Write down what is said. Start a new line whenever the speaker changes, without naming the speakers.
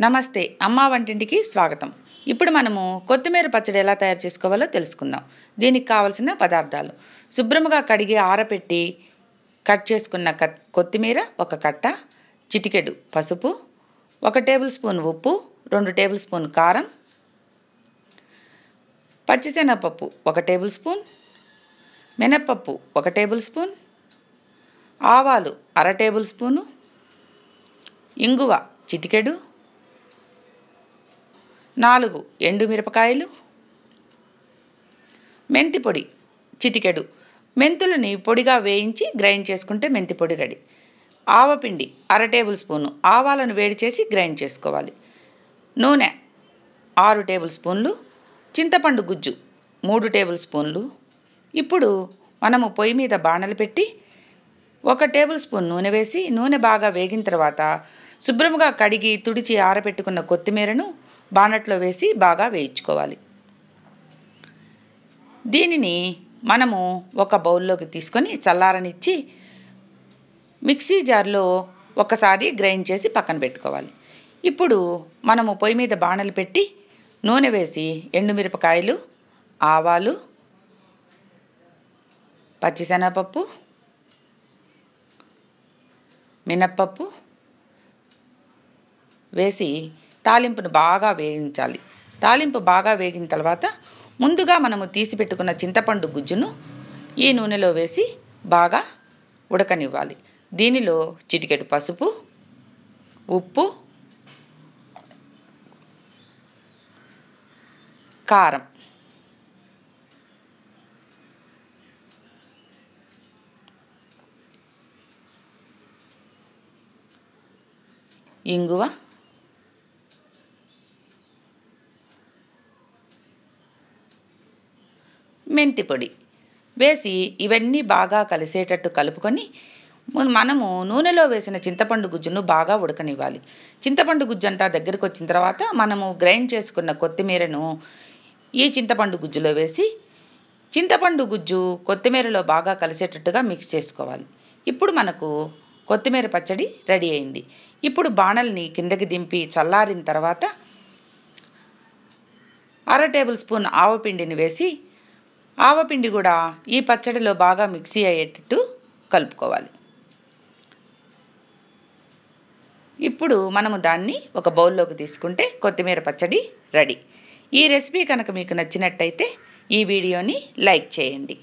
నమస్తే అమ్మ వంటింటికి స్వాగతం. ఇప్పుడు మనము కొత్తిమీర పచ్చడి ఎలా తయారు చేసుకోవాలో తెలుసుకుందాం. దీనికి కావలసిన పదార్థాలు. శుభ్రముగా కడిగి ఆరపెట్టి కట్ చేసుకున్న కొత్తిమీర ఒక కట్ట చిటికెడు పసుపు ఒక టేబుల్ స్పూన్ ఉప్పు రెండు టేబుల్ స్పూన్ కారం పచ్చిశనగపప్పు ఒక టేబుల్ స్పూన్ మినప్పప్పు ఒక టేబుల్ స్పూన్ ఆవాలు అర టేబుల్ స్పూను ఇంగువ చిటికెడు నాలుగు ఎండుమిరపకాయలు. మెంతి పొడి చిటికెడు. మెంతులని పొడిగా వేయించి గ్రైండ్ చేసుకుంటే మెంతి పొడి రెడీ. ఆవపిండి అర టేబుల్ స్పూను. ఆవాలను వేడి చేసి గ్రైండ్ చేసుకోవాలి. నూనె ఆరు టేబుల్ స్పూన్లు. చింతపండు గుజ్జు మూడు టేబుల్ స్పూన్లు. ఇప్పుడు మనము పొయ్యి మీద బాణలు పెట్టి ఒక టేబుల్ స్పూన్ నూనె వేసి నూనె బాగా వేగిన తర్వాత శుభ్రముగా కడిగి తుడిచి ఆరబెట్టుకున్న కొత్తిమీరను బానట్లో వేసి బాగా వేయించుకోవాలి. దీనిని మనము ఒక బౌల్లోకి తీసుకొని చల్లారనిచ్చి మిక్సీ జార్లో ఒకసారి గ్రైండ్ చేసి పక్కన పెట్టుకోవాలి. ఇప్పుడు మనము పొయ్యి మీద బాణలు పెట్టి నూనె వేసి ఎండుమిరపకాయలు ఆవాలు పచ్చిశనగపప్పు మినప్పప్పు వేసి తాలింపును బాగా వేగించాలి తాలింపు బాగా వేగిన తర్వాత ముందుగా మనము తీసి పెట్టుకున్న చింతపండు గుజ్జును ఈ నూనెలో వేసి బాగా ఉడకనివ్వాలి. దీనిలో చిటికెడు పసుపు ఉప్పు కారం. ఇంగువ మెంతి పొడి వేసి ఇవన్నీ బాగా కలిసేటట్టు కలుపుకొని మనము నూనెలో వేసిన చింతపండు గుజ్జును బాగా ఉడకనివ్వాలి. చింతపండు గుజ్జు అంతా దగ్గరకు వచ్చిన తర్వాత మనము గ్రైండ్ చేసుకున్న కొత్తిమీరను ఈ చింతపండు గుజ్జులో వేసి చింతపండు గుజ్జు కొత్తిమీరలో బాగా కలిసేటట్టుగా మిక్స్ చేసుకోవాలి. ఇప్పుడు మనకు కొత్తిమీర పచ్చడి రెడీ అయింది. ఇప్పుడు బాణల్ని కిందకి దింపి చల్లారిన తర్వాత అర టేబుల్ స్పూన్ ఆవపిండిని వేసి ఆవపిండి కూడా ఈ పచ్చడిలో బాగా మిక్సీ అయ్యేటట్టు కలుపుకోవాలి. ఇప్పుడు మనము దాన్ని ఒక బౌల్లోకి తీసుకుంటే కొత్తిమీర పచ్చడి రెడీ. ఈ రెసిపీ కనుక మీకు నచ్చినట్టయితే ఈ వీడియోని లైక్ చేయండి.